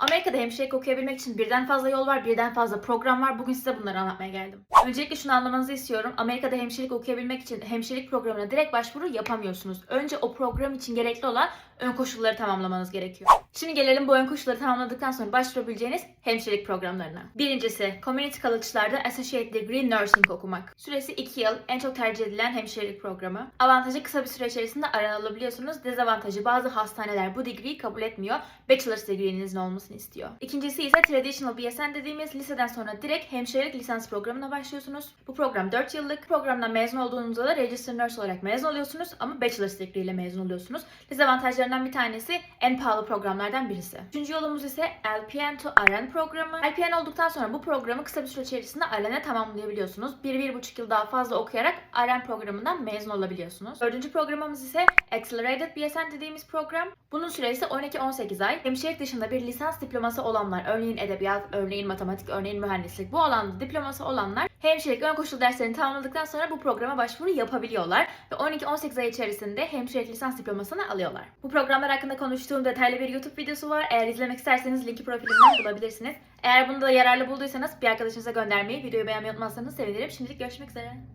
Amerika'da hemşirelik okuyabilmek için birden fazla yol var, birden fazla program var. Bugün size bunları anlatmaya geldim. Öncelikle şunu anlamanızı istiyorum. Amerika'da hemşirelik okuyabilmek için hemşirelik programına direkt başvuru yapamıyorsunuz. Önce o program için gerekli olan ön koşulları tamamlamanız gerekiyor. Şimdi gelelim bu ön koşulları tamamladıktan sonra başvurabileceğiniz hemşirelik programlarına. Birincisi, Community College'larda Associate Degree Nursing okumak. Süresi 2 yıl, en çok tercih edilen hemşirelik programı. Avantajı kısa bir süre içerisinde aranılabiliyorsunuz. Dezavantajı bazı hastaneler bu degree'yi kabul etmiyor. Bachelor's degree'nizin olmasını istiyor. İkincisi ise Traditional BSN dediğimiz liseden sonra direkt hemşirelik lisans programına başlıyorsunuz. Bu program 4 yıllık. Programdan mezun olduğunuzda da Registered Nurse olarak mezun oluyorsunuz ama Bachelor's degree ile mezun oluyorsunuz. Dezavantajlarından bir tanesi en pahalı programlardan birisi. Üçüncü yolumuz ise LPN to RN programı. LPN olduktan sonra bu programı kısa bir süre içerisinde RN'e tamamlayabiliyorsunuz. 1-1,5 yıl daha fazla okuyarak RN programından mezun olabiliyorsunuz. Dördüncü programımız ise Accelerated BSN dediğimiz program. Bunun süresi 12-18 ay. Hemşirelik dışında bir diploması olanlar, örneğin edebiyat, örneğin matematik, örneğin mühendislik bu alanda diploması olanlar hemşirelik ön koşul derslerini tamamladıktan sonra bu programa başvuru yapabiliyorlar ve 12-18 ay içerisinde hemşirelik lisans diplomasını alıyorlar. Bu programlar hakkında konuştuğum detaylı bir YouTube videosu var. Eğer izlemek isterseniz linki profilimden bulabilirsiniz. Eğer bunu da yararlı bulduysanız bir arkadaşınıza göndermeyi, videoyu beğenmeyi unutmazsanız sevinirim. Şimdilik görüşmek üzere.